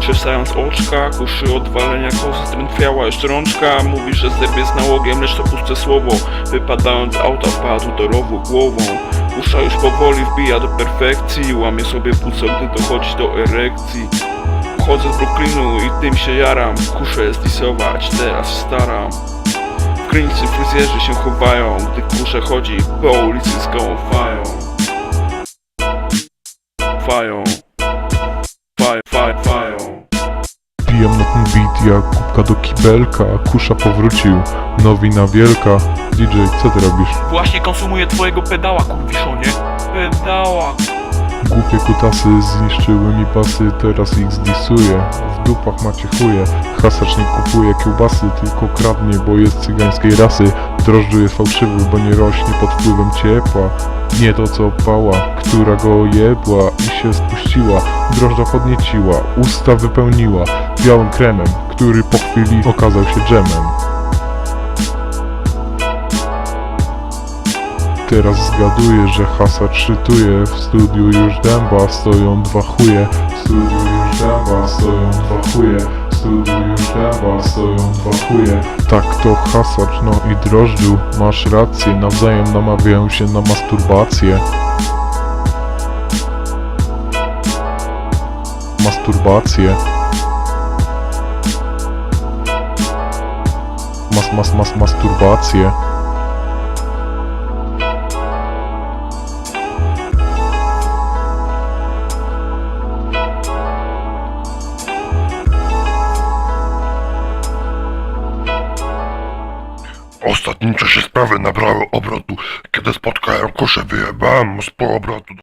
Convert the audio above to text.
Czesając oczka, kuszy odwalenia kosy strętwiała jeszcze rączka. Mówi, że zerb jest nałogiem, lecz to puste słowo. Wypadając z auta padł do rowu głową. Usza już powoli wbija do perfekcji Łamie sobie płuco, gdy dochodzi do erekcji. Chodzę z Brooklynu i tym się jaram Kuszę zdisować, teraz staram. W krynicy fryzjerzy się chowają Gdy kusze chodzi po ulicy z gołą fają. Fają Pijam na ten beat jak kubka do kibelka Kusza powrócił, nowina wielka. DJ, co ty robisz? Właśnie konsumuję twojego pedała, kurwiszonie. Pedała Głupie kutasy zniszczyły mi pasy, teraz ich zdisuję. W dupach macie chuje, hasacz nie kupuje kiełbasy Tylko kradnie, bo jest cygańskiej rasy. Drożdżu jest fałszywy, bo nie rośnie pod wpływem ciepła. Nie to co pała, która go jebła i się spuściła. Drożdża podnieciła, usta wypełniła Białym kremem, który po chwili okazał się dżemem Teraz zgaduję, że hasacz szytuje W studiu już dęba stoją dwa chuje. W studiu już dęba stoją dwa chuje. W studiu już dęba stoją dwa chuje. Tak to hasacz, no i drożdżu. Masz rację, nawzajem namawiają się na masturbację. Masturbację. Mas, mas, mas, masturbację Ostatnim czasie sprawy nabrały obrotu. Kiedy spotkałem kuszę, wyjebałem mu z półobrotu.